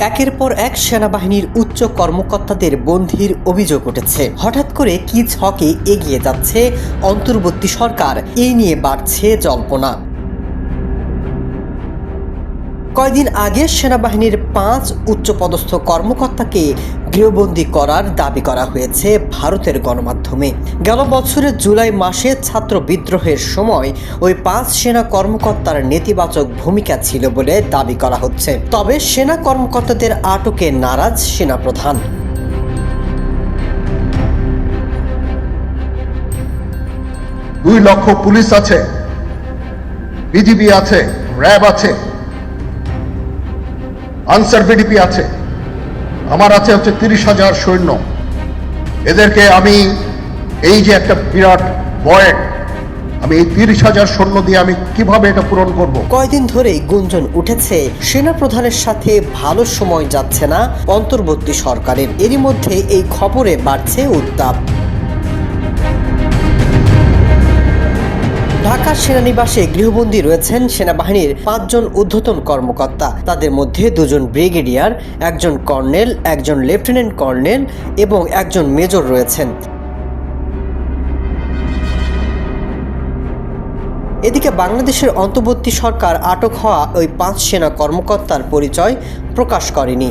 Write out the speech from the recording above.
একের পর এক সেনাবাহিনীর উচ্চ কর্মকর্তাদের বন্ধির অভিযোগ উঠেছে। হঠাৎ করে কি ছকে এগিয়ে যাচ্ছে অন্তর্বর্তী সরকার। এই নিয়ে বাড়ছে জল্পনা। কয়দিন আগে সেনাবাহিনীর পাঁচ উচ্চপদস্থ কর্মকর্তাকে গৃহবন্দী করার দাবি করা হয়েছে ভারতের গণমাধ্যমে। গেল বছরের জুলাই মাসে ছাত্র বিদ্রোহের সময় ওই পাঁচ সেনা কর্মকর্তার নেতিবাচক ভূমিকা ছিল বলে দাবি করা হচ্ছে। তবে সেনা কর্মকর্তাদের আটকে নারাজ সেনাপ্রধান। দুই লক্ষ পুলিশ আছে, বিজিবি আছে, র্যাব আছে। আনসার বিডিপি আছে। আমার আছে হচ্ছে তিরিশ হাজার সৈন্য। এদেরকে আমি এই যে একটা বিরাট বয়েট আমি এই তিরিশ হাজার সৈন্য দিয়ে আমি কীভাবে এটা পূরণ করব? কয়দিন ধরেই গুঞ্জন উঠেছে, সেনাপ্রধানের সাথে ভালো সময় যাচ্ছে না, অন্তর্বর্তী সরকারের। এরই মধ্যে এই খবরে বাড়ছে উত্তাপ। ঢাকার সেনানিবাসে গৃহবন্দী রয়েছেন সেনাবাহিনীর পাঁচজন ঊর্ধ্বতন কর্মকর্তা। তাদের মধ্যে দুজন ব্রিগেডিয়ার, একজন কর্নেল, একজন লেফটেন্যান্ট কর্নেল এবং একজন মেজর রয়েছেন। এদিকে বাংলাদেশের অন্তর্বর্তী সরকার আটক হওয়া ওই পাঁচ সেনা কর্মকর্তার পরিচয় প্রকাশ করেনি।